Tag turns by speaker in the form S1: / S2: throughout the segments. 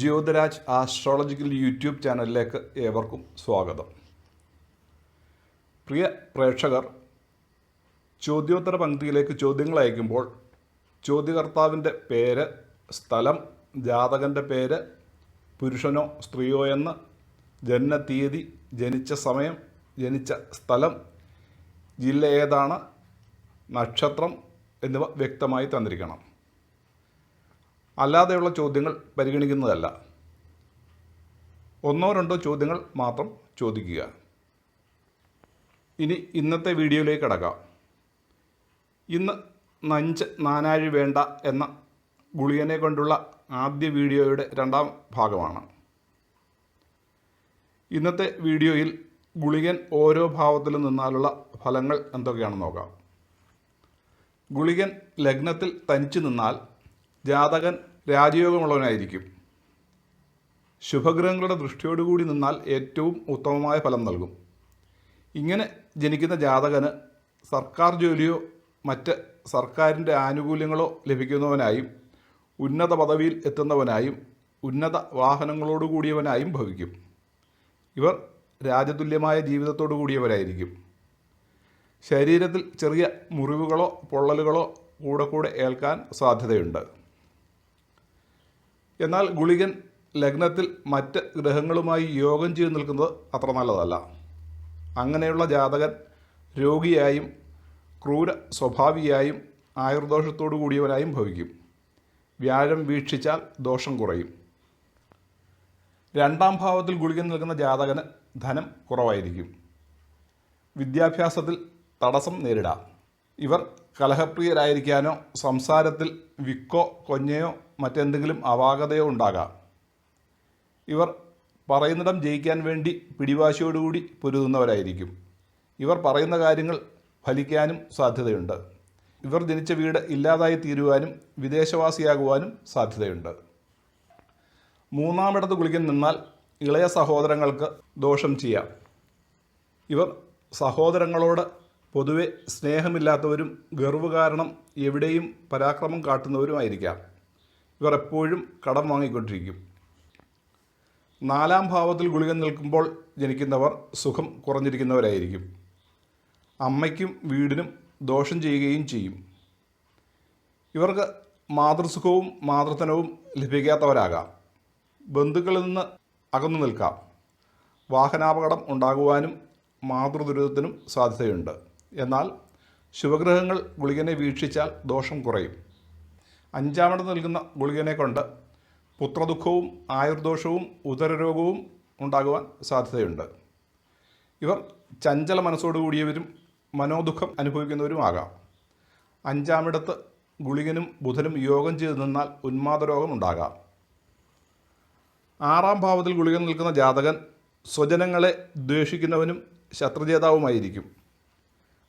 S1: Jyothiraj astrological YouTube ചാനലിലേക്ക് ഏവർക്കും സ്വാഗതം. പ്രിയ പ്രേക്ഷകർ ചോദ്യോത്തര പങ്ക്തിയിലേക്ക് ചോദ്യങ്ങൾ അയക്കുമ്പോൾ ചോദ്യകർത്താവിന്റെ പേര് സ്ഥലം ജാതകന്റെ പേര് പുരുഷനോ സ്ത്രീയോ എന്ന് ജനനത്തീയതി ജനിച്ച സമയം ജനിച്ച സ്ഥലം ജില്ല ഏതാണ് നക്ഷത്രം എന്നിവ വ്യക്തമായി തന്നിരിക്കണം. അല്ലാതെയുള്ള ചോദ്യങ്ങൾ പരിഗണിക്കുന്നതല്ല. ഒന്നോ രണ്ടോ ചോദ്യങ്ങൾ മാത്രം ചോദിക്കുക. ഇനി ഇന്നത്തെ വീഡിയോയിലേക്ക് കടക്കാം. ഇന്ന് നഞ്ച് നാനാഴി വേണ്ട എന്ന ഗുളികനെ കൊണ്ടുള്ള ആദ്യ വീഡിയോയുടെ രണ്ടാം ഭാഗമാണ്. ഇന്നത്തെ വീഡിയോയിൽ ഗുളികൻ ഓരോ ഭാവത്തിൽ നിന്നാലുള്ള ഫലങ്ങൾ എന്തൊക്കെയാണെന്ന് നോക്കാം. ഗുളികൻ ലഗ്നത്തിൽ തനിച്ചു നിന്നാൽ ജാതകൻ രാജയോഗമുള്ളവനായിരിക്കും. ശുഭഗ്രഹങ്ങളുടെ ദൃഷ്ടിയോടുകൂടി നിന്നാൽ ഏറ്റവും ഉത്തമമായ ഫലം നൽകും. ഇങ്ങനെ ജനിക്കുന്ന ജാതകന് സർക്കാർ ജോലിയോ മറ്റ് സർക്കാരിന്റെ ആനുകൂല്യങ്ങളോ ലഭിക്കുന്നവനായും ഉന്നത പദവിയിൽ എത്തുന്നവനായും ഉന്നത വാഹനങ്ങളോട് കൂടിയവനായും ഭവിക്കും. ഇവർ രാജതുല്യമായ ജീവിതത്തോടു കൂടിയവരായിരിക്കും. ശരീരത്തിൽ ചെറിയ മുറിവുകളോ പൊള്ളലുകളോ കൂടെ കൂടെ ഏൽക്കാൻ സാധ്യതയുണ്ട്. എന്നാൽ ഗുളികൻ ലഗ്നത്തിൽ മറ്റ് ഗ്രഹങ്ങളുമായി യോഗം ചെയ്തു നിൽക്കുന്നത് അത്ര നല്ലതല്ല. അങ്ങനെയുള്ള ജാതകൻ രോഗിയായും ക്രൂര സ്വഭാവിയായും ആയുർദോഷത്തോടു കൂടിയവനായും ഭവിക്കും. വ്യാഴം വീക്ഷിച്ചാൽ ദോഷം കുറയും. രണ്ടാം ഭാവത്തിൽ ഗുളികൻ നിൽക്കുന്ന ജാതകന് ധനം കുറവായിരിക്കും. വിദ്യാഭ്യാസത്തിൽ തടസ്സം നേരിടാം. ഇവർ കലഹപ്രിയരായിരിക്കാനോ സംസാരത്തിൽ വിക്കോ കൊഞ്ഞയോ മറ്റെന്തെങ്കിലും അപാകതയോ ഉണ്ടാകാം. ഇവർ പറയുന്നിടം ജയിക്കാൻ വേണ്ടി പിടിവാശിയോടുകൂടി പൊരുതുന്നവരായിരിക്കും. ഇവർ പറയുന്ന കാര്യങ്ങൾ ഫലിക്കാനും സാധ്യതയുണ്ട്. ഇവർ ജനിച്ച വീട് ഇല്ലാതായി തീരുവാനും വിദേശവാസിയാകുവാനും സാധ്യതയുണ്ട്. മൂന്നാമിടത്ത് കുളിക്കാൻ നിന്നാൽ ഇളയ സഹോദരങ്ങൾക്ക് ദോഷം ചെയ്യാം. ഇവർ സഹോദരങ്ങളോട് പൊതുവെ സ്നേഹമില്ലാത്തവരും ഗർവ് കാരണം എവിടെയും പരാക്രമം കാട്ടുന്നവരുമായിരിക്കാം. ഇവർ എപ്പോഴും കടം വാങ്ങിക്കൊണ്ടിരിക്കും. നാലാം ഭാവത്തിൽ ഗുളികൻ നിൽക്കുമ്പോൾ ജനിക്കുന്നവർ സുഖം കുറഞ്ഞിരിക്കുന്നവരായിരിക്കും. അമ്മയ്ക്കും വീടിനും ദോഷം ചെയ്യുകയും ചെയ്യും. ഇവർക്ക് മാതൃസുഖവും മാതൃത്തനവും ലഭിക്കാത്തവരാകാം. ബന്ധുക്കളിൽ നിന്ന് അകന്നു നിൽക്കാം. വാഹനാപകടം ഉണ്ടാകുവാനും മാതൃദുരിതത്തിനും സാധ്യതയുണ്ട്. എന്നാൽ ശുഭഗ്രഹങ്ങൾ ഗുളികനെ വീക്ഷിച്ചാൽ ദോഷം കുറയും. അഞ്ചാമിടത്ത് നൽകുന്ന ഗുളികനെ കൊണ്ട് പുത്രദുഃഖവും ആയുർദോഷവും ഉദരരോഗവും ഉണ്ടാകുവാൻ സാധ്യതയുണ്ട്. ഇവർ ചഞ്ചല മനസ്സോടുകൂടിയവരും മനോദുഃഖം അനുഭവിക്കുന്നവരുമാകാം അഞ്ചാമിടത്ത് ഗുളികനും ബുധനും യോഗം ചെയ്തു നിന്നാൽ ഉന്മാദരോഗം ഉണ്ടാകാം. ആറാം ഭാവത്തിൽ ഗുളികൻ നിൽക്കുന്ന ജാതകൻ സ്വജനങ്ങളെ ദ്വേഷിക്കുന്നവനും ശത്രുജേതാവുമായിരിക്കും.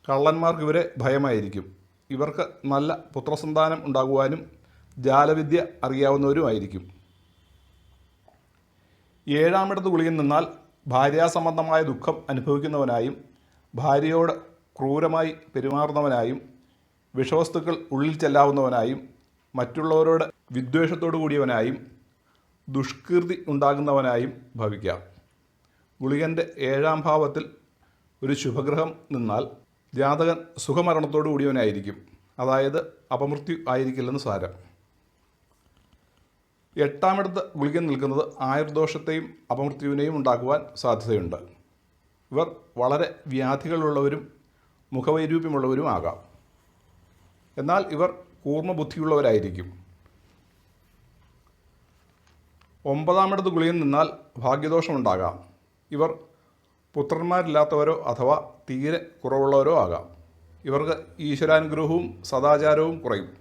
S1: കള്ളന്മാർക്ക് ഇവരെ ഭയമായിരിക്കും. ഇവർക്ക് നല്ല പുത്രസന്താനം ഉണ്ടാകുവാനും ജാലവിദ്യ അറിയാവുന്നവരുമായിരിക്കും. ഏഴാമിടത്ത് ഗുളികൻ നിന്നാൽ ഭാര്യാസംബന്ധമായ ദുഃഖം അനുഭവിക്കുന്നവനായും ഭാര്യയോട് ക്രൂരമായി പെരുമാറുന്നവനായും വിഷവസ്തുക്കൾ ഉള്ളിൽ ചെല്ലാവുന്നവനായും മറ്റുള്ളവരോട് വിദ്വേഷത്തോടു കൂടിയവനായും ദുഷ്കീർത്തി ഉണ്ടാകുന്നവനായും ഭവിക്കാം. ഗുളികന്റെ ഏഴാം ഭാവത്തിൽ ഒരു ശുഭഗ്രഹം നിന്നാൽ ജാതകൻ സുഖമരണത്തോടു കൂടിയവനായിരിക്കും. അതായത് അപമൃത്യു ആയിരിക്കില്ലെന്ന് സാരം. എട്ടാമിടത്ത് ഗുളികൻ നിൽക്കുന്നത് ആയുർദോഷത്തെയും അപമൃത്യുവിനെയും ഉണ്ടാക്കുവാൻ സാധ്യതയുണ്ട്. ഇവർ വളരെ വ്യാധികളുള്ളവരും മുഖവൈരൂപ്യമുള്ളവരും ആകാം. എന്നാൽ ഇവർ കൂർമ്മബുദ്ധിയുള്ളവരായിരിക്കും. ഒമ്പതാമിടത്ത് ഗുളികൻ നിന്നാൽ ഭാഗ്യദോഷമുണ്ടാകാം. ഇവർ പുത്രന്മാരില്ലാത്തവരോ അഥവാ തീരെ കുറവുള്ളവരോ ആകാം. ഇവർക്ക് ഈശ്വരാനുഗ്രഹവും സദാചാരവും കുറയും.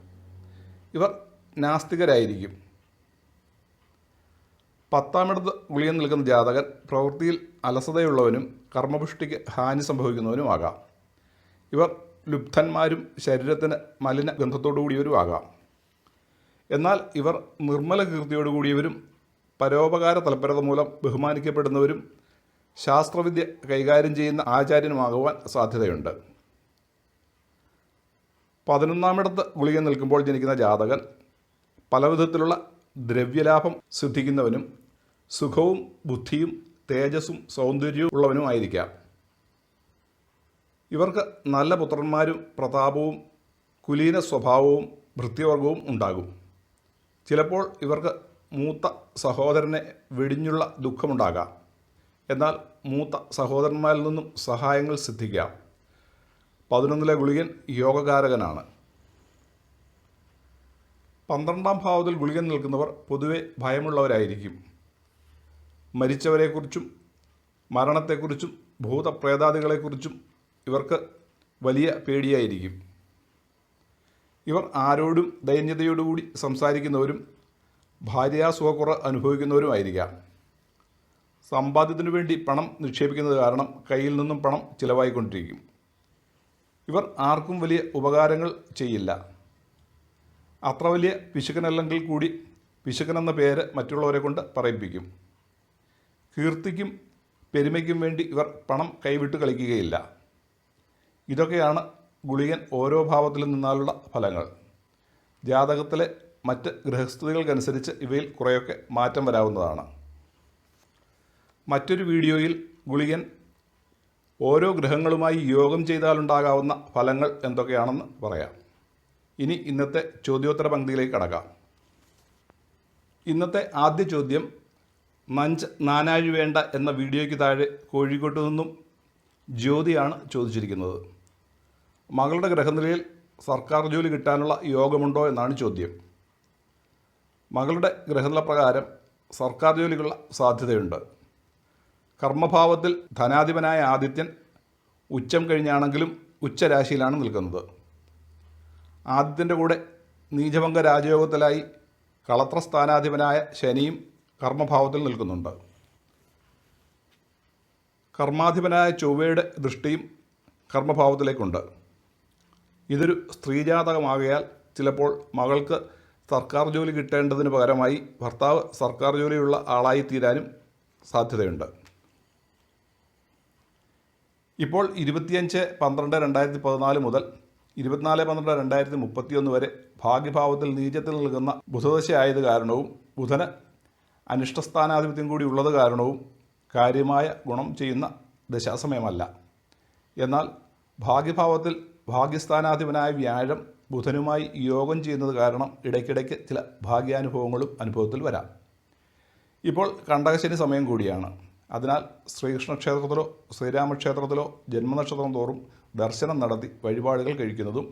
S1: ഇവർ നാസ്തികരായിരിക്കും. പത്താമിടത്ത് ഗുളിയൻ നിൽക്കുന്ന ജാതകൻ പ്രവൃത്തിയിൽ അലസതയുള്ളവനും കർമ്മപുഷ്ടിക്ക് ഹാനി സംഭവിക്കുന്നവനുമാകാം ഇവർ ലുബ്ധന്മാരും ശരീരത്തിന് മലിന ഗന്ധത്തോടു കൂടിയവരും ആകാം. എന്നാൽ ഇവർ നിർമ്മല കീർത്തിയോടു കൂടിയവരും പരോപകാര തൽപരത മൂലം ബഹുമാനിക്കപ്പെടുന്നവരും ശാസ്ത്രവിദ്യ കൈകാര്യം ചെയ്യുന്ന ആചാര്യനുമാകുവാൻ സാധ്യതയുണ്ട്. പതിനൊന്നാമിടത്ത് ഗുളിക നിൽക്കുമ്പോൾ ജനിക്കുന്ന ജാതകൻ പലവിധത്തിലുള്ള ദ്രവ്യലാഭം സിദ്ധിക്കുന്നവനും സുഖവും ബുദ്ധിയും തേജസ്സും സൗന്ദര്യവും ഉള്ളവനുമായിരിക്കാം ഇവർക്ക് നല്ല പുത്രന്മാരും പ്രതാപവും കുലീന സ്വഭാവവും വൃത്തിവർഗവും ഉണ്ടാകും. ചിലപ്പോൾ ഇവർക്ക് മൂത്ത സഹോദരനെ വെടിഞ്ഞുള്ള ദുഃഖമുണ്ടാകാം. എന്നാൽ മൂത്ത സഹോദരന്മാരിൽ നിന്നും സഹായങ്ങൾ സിദ്ധിക്കാം. പതിനൊന്നിലെ ഗുളികൻ യോഗകാരകനാണ്. പന്ത്രണ്ടാം ഭാവത്തിൽ ഗുളികൻ നിൽക്കുന്നവർ പൊതുവെ ഭയമുള്ളവരായിരിക്കും. മരിച്ചവരെക്കുറിച്ചും മരണത്തെക്കുറിച്ചും ഭൂതപ്രേതാദികളെക്കുറിച്ചും ഇവർക്ക് വലിയ പേടിയായിരിക്കും. ഇവർ ആരോടും ദൈന്യതയോടുകൂടി സംസാരിക്കുന്നവരും ഭാര്യാസുഖക്കുറ അനുഭവിക്കുന്നവരുമായിരിക്കാം. സമ്പാദ്യത്തിനു വേണ്ടി പണം നിക്ഷേപിക്കുന്നത് കാരണം കയ്യിൽ നിന്നും പണം ചിലവായിക്കൊണ്ടിരിക്കും. ഇവർ ആർക്കും വലിയ ഉപകാരങ്ങൾ ചെയ്യില്ല. അത്ര വലിയ പിശുക്കനല്ലെങ്കിൽ കൂടി പിശുക്കനെന്ന പേര് മറ്റുള്ളവരെ കൊണ്ട് പറയിപ്പിക്കും. കീർത്തിക്കും പെരുമയ്ക്കും വേണ്ടി ഇവർ പണം കൈവിട്ട് കളിക്കുകയില്ല. ഇതൊക്കെയാണ് ഗുളികൻ ഓരോ ഭാവത്തിൽ നിന്നാലുള്ള ഫലങ്ങൾ. ജാതകത്തിലെ മറ്റ് ഗൃഹസ്ഥിതികൾക്കനുസരിച്ച് ഇവയിൽ കുറേയൊക്കെ മാറ്റം വരാവുന്നതാണ്. മറ്റൊരു വീഡിയോയിൽ ഗുളികൻ ഓരോ ഗ്രഹങ്ങളുമായി യോഗം ചെയ്താലുണ്ടാകാവുന്ന ഫലങ്ങൾ എന്തൊക്കെയാണെന്ന് പറയാം. ഇനി ഇന്നത്തെ ചോദ്യോത്തര പങ്ക്തിയിലേക്ക് കടക്കാം. ഇന്നത്തെ ആദ്യ ചോദ്യം മഞ്ച് നാനാഴി വേണ്ട എന്ന വീഡിയോയ്ക്ക് താഴെ കോഴിക്കോട്ട് നിന്നും ജ്യോതിയാണ് ചോദിച്ചിരിക്കുന്നത്. മകളുടെ ഗ്രഹനിലയിൽ സർക്കാർ ജോലി കിട്ടാനുള്ള യോഗമുണ്ടോ എന്നാണ് ചോദ്യം. മകളുടെ ഗ്രഹനില പ്രകാരം സർക്കാർ ജോലിക്കുള്ള സാധ്യതയുണ്ട്. കർമ്മഭാവത്തിൽ ധനാധിപനായ ആദിത്യൻ ഉച്ചം കഴിഞ്ഞാണെങ്കിലും ഉച്ചരാശിയിലാണ് നിൽക്കുന്നത്. ആദിത്യന്റെ കൂടെ നീചഭംഗ രാജയോഗത്തിലായി കളത്ര സ്ഥാനാധിപനായ ശനിയും കർമ്മഭാവത്തിൽ നിൽക്കുന്നുണ്ട്. കർമാധിപനായ ചൊവ്വയുടെ ദൃഷ്ടിയും കർമ്മഭാവത്തിലേക്കുണ്ട്. ഇതൊരു സ്ത്രീജാതകമാകയാൽ ചിലപ്പോൾ മകൾക്ക് സർക്കാർ ജോലി കിട്ടേണ്ടതിന് പകരമായി ഭർത്താവ് സർക്കാർ ജോലിയുള്ള ആളായി തീരാനും സാധ്യതയുണ്ട്. ഇപ്പോൾ ഇരുപത്തിയഞ്ച് പന്ത്രണ്ട് രണ്ടായിരത്തി പതിനാല് മുതൽ ഇരുപത്തിനാല് പന്ത്രണ്ട് രണ്ടായിരത്തി മുപ്പത്തിയൊന്ന് വരെ ഭാഗ്യഭാവത്തിൽ നീചത്തിൽ നിൽക്കുന്ന ബുധദശയായത് കാരണവും ബുധന് അനിഷ്ടസ്ഥാനാധിപത്യം കൂടി ഉള്ളത് കാരണവും കാര്യമായ ഗുണം ചെയ്യുന്ന ദശാസമയമല്ല. എന്നാൽ ഭാഗ്യഭാവത്തിൽ ഭാഗ്യസ്ഥാനാധിപനായ വ്യാഴം ബുധനുമായി യോഗം ചെയ്യുന്നത് കാരണം ഇടയ്ക്കിടയ്ക്ക് ചില ഭാഗ്യാനുഭവങ്ങളും അനുഭവത്തിൽ വരാം. ഇപ്പോൾ കണ്ടകശനി സമയം കൂടിയാണ്. അതിനാൽ ശ്രീകൃഷ്ണ ക്ഷേത്രത്തിലോ ശ്രീരാമക്ഷേത്രത്തിലോ ജന്മനക്ഷത്രം തോറും ദർശനം നടത്തി വഴിപാടുകൾ കഴിക്കുന്നതും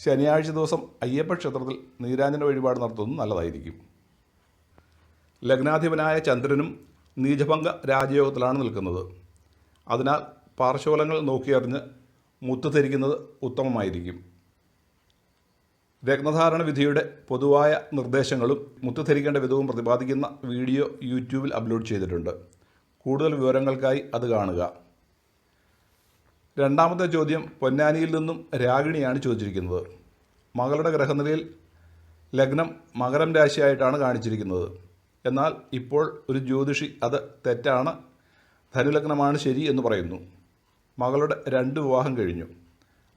S1: ശനിയാഴ്ച ദിവസം അയ്യപ്പ ക്ഷേത്രത്തിൽ നീരാഞ്ജന വഴിപാട് നടത്തുന്നതും നല്ലതായിരിക്കും. ലഗ്നാധിപനായ ചന്ദ്രനും നീചഭംഗ രാജയോഗത്തിലാണ് നിൽക്കുന്നത്. അതിനാൽ പാർശ്വഫലങ്ങൾ നോക്കിയറിഞ്ഞ് മുത്തുധരിക്കുന്നത് ഉത്തമമായിരിക്കും. രത്നധാരണ വിധിയുടെ പൊതുവായ നിർദ്ദേശങ്ങളും മുത്തു ധരിക്കേണ്ട വിധവും പ്രതിപാദിക്കുന്ന വീഡിയോ യൂട്യൂബിൽ അപ്ലോഡ് ചെയ്തിട്ടുണ്ട്. കൂടുതൽ വിവരങ്ങൾക്കായി അത് കാണുക. രണ്ടാമത്തെ ചോദ്യം പൊന്നാനിയിൽ നിന്നും രാഗിണിയാണ് ചോദിച്ചിരിക്കുന്നത്. മകളുടെ ഗ്രഹനിലയിൽ ലഗ്നം മകരം രാശിയായിട്ടാണ് കാണിച്ചിരിക്കുന്നത്. എന്നാൽ ഇപ്പോൾ ഒരു ജ്യോതിഷി അത് തെറ്റാണ് ധനുലഗ്നമാണ് ശരി എന്ന് പറയുന്നു. മകളുടെ രണ്ട് വിവാഹം കഴിഞ്ഞു.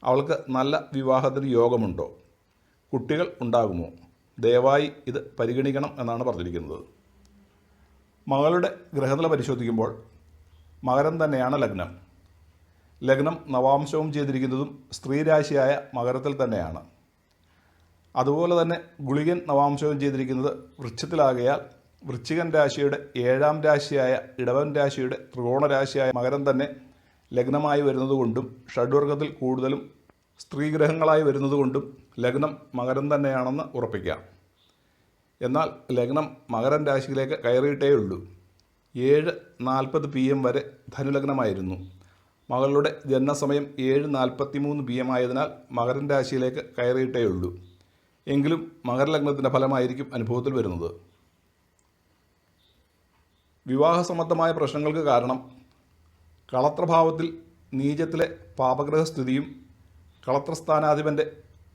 S1: അവൾക്ക് നല്ല വിവാഹത്തിന് യോഗമുണ്ടോ? കുട്ടികൾ ഉണ്ടാകുമോ? ദയവായി ഇത് പരിഗണിക്കണം എന്നാണ് പറഞ്ഞിരിക്കുന്നത്. മകളുടെ ഗ്രഹനില പരിശോധിക്കുമ്പോൾ മകരം തന്നെയാണ് ലഗ്നം. ലഗ്നം നവാംശവും ചെയ്തിരിക്കുന്നതും സ്ത്രീരാശിയായ മകരത്തിൽ തന്നെയാണ്. അതുപോലെ തന്നെ ഗുളികൻ നവാംശവും ചെയ്തിരിക്കുന്നത് വൃക്ഷത്തിലാകയാൽ വൃശ്ചികൻ രാശിയുടെ ഏഴാം രാശിയായ ഇടവൻ രാശിയുടെ ത്രികോണ രാശിയായ മകരം തന്നെ ലഗ്നമായി വരുന്നതുകൊണ്ടും ഷഡ്വർഗത്തിൽ കൂടുതലും സ്ത്രീഗ്രഹങ്ങളായി വരുന്നതുകൊണ്ടും ലഗ്നം മകരം തന്നെയാണെന്ന് ഉറപ്പിക്കാം. എന്നാൽ ലഗ്നം മകരൻ രാശിയിലേക്ക് കയറിയിട്ടേ ഉള്ളൂ. ഏഴ് നാൽപ്പത് പി എം വരെ ധനുലഗ്നമായിരുന്നു. മകളുടെ ജനനസമയം ഏഴ് നാൽപ്പത്തി മൂന്ന് പി എം ആയതിനാൽ മകരൻ രാശിയിലേക്ക് കയറിയിട്ടേ ഉള്ളൂ. എങ്കിലും മകരലഗ്നത്തിന്റെ ഫലമായിരിക്കും അനുഭവത്തിൽ വരുന്നത്. വിവാഹ സംബന്ധമായ പ്രശ്നങ്ങൾക്ക് കാരണം കളത്രഭാവത്തിൽ നീചത്തിലെ പാപഗ്രഹ സ്ഥിതിയും കളത്രസ്ഥാനാധിപന്റെ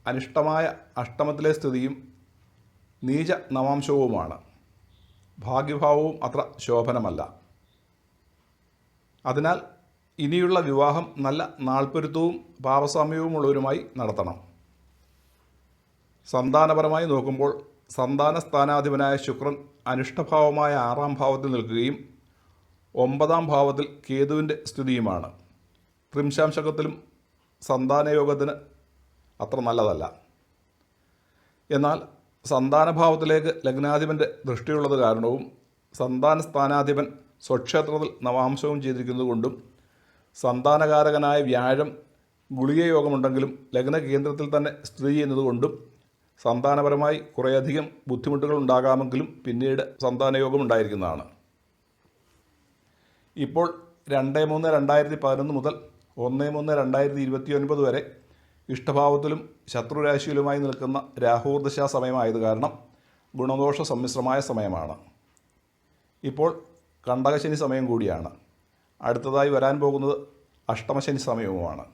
S1: അനിഷ്ടമായ അഷ്ടമത്തിലെ സ്ഥിതിയും നീച നവാംശവുമാണ് ഭാഗ്യഭാവവും അത്ര ശോഭനമല്ല. അതിനാൽ ഇനിയുള്ള വിവാഹം നല്ല നാൾപ്പൊരുത്തവും പാപസാമ്യവുമുള്ളവരുമായി നടത്തണം. സന്താനപരമായി നോക്കുമ്പോൾ സന്താന സ്ഥാനാധിപനായ ശുക്രൻ അനിഷ്ടഭാവമായ ആറാം ഭാവത്തിൽ നിൽക്കുകയും ഒമ്പതാം ഭാവത്തിൽ കേതുവിന്റെ സ്ഥിതിയുമാണ് ത്രിംശാംശകത്തിലും സന്താനയോഗത്തിന് അത്ര നല്ലതല്ല. എന്നാൽ സന്താനഭാവത്തിലേക്ക് ലഗ്നാധിപന്റെ ദൃഷ്ടിയുള്ളത് കാരണവും സന്താന സ്ഥാനാധിപൻ സ്വക്ഷേത്രത്തിൽ നവാംശവും ചെയ്തിരിക്കുന്നതുകൊണ്ടും സന്താനകാരകനായ വ്യാഴം ഗുളികയോഗമുണ്ടെങ്കിലും ലഗ്ന കേന്ദ്രത്തിൽ തന്നെ സ്ഥിതി ചെയ്യുന്നതുകൊണ്ടും സന്താനപരമായി കുറേയധികം ബുദ്ധിമുട്ടുകൾ ഉണ്ടാകാമെങ്കിലും പിന്നീട് സന്താനയോഗം ഉണ്ടായിരിക്കുന്നതാണ്. ഇപ്പോൾ രണ്ട് മൂന്ന് രണ്ടായിരത്തി പതിനൊന്ന് മുതൽ ഒന്ന് മൂന്ന് രണ്ടായിരത്തി ഇരുപത്തി ഒൻപത് വരെ ഇഷ്ടഭാവത്തിലും ശത്രുരാശിയിലുമായി നിൽക്കുന്ന രാഹൂർദശാ സമയമായത് കാരണം ഗുണദോഷ സമ്മിശ്രമായ സമയമാണ്. ഇപ്പോൾ കണ്ടകശനി സമയം കൂടിയാണ്. അടുത്തതായി വരാൻ പോകുന്നത് അഷ്ടമശനി സമയവുമാണ്.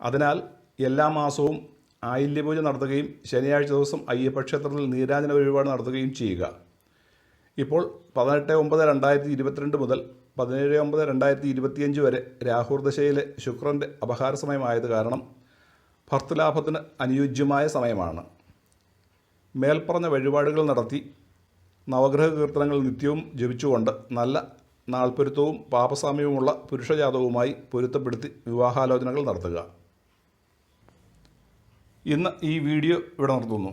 S1: അതിനാൽ എല്ലാ മാസവും ആയില്യപൂജ നടത്തുകയും ശനിയാഴ്ച ദിവസം അയ്യപ്പക്ഷേത്രത്തിൽ നീരാജന വഴിപാട് നടത്തുകയും ചെയ്യുക. ഇപ്പോൾ പതിനെട്ട് ഒമ്പത് രണ്ടായിരത്തി ഇരുപത്തിരണ്ട് മുതൽ പതിനേഴ് ഒമ്പത് രണ്ടായിരത്തി ഇരുപത്തിയഞ്ച് വരെ രാഹുർദശയിലെ ശുക്രന്റെ അപഹാര സമയമായത് കാരണം ഭർത്തലാഭത്തിന് അനുയോജ്യമായ സമയമാണ്. മേൽപ്പറഞ്ഞ വഴിപാടുകൾ നടത്തി നവഗ്രഹ കീർത്തനങ്ങൾ നിത്യവും ജപിച്ചുകൊണ്ട് നല്ല നാൾപ്പൊരുത്തവും പാപസാമ്യവുമുള്ള പുരുഷജാതവുമായി പൊരുത്തപ്പെടുത്തി വിവാഹാലോചനകൾ നടത്തുക. ഇന്ന് ഈ വീഡിയോ ഇവിടെ നിർത്തുന്നു.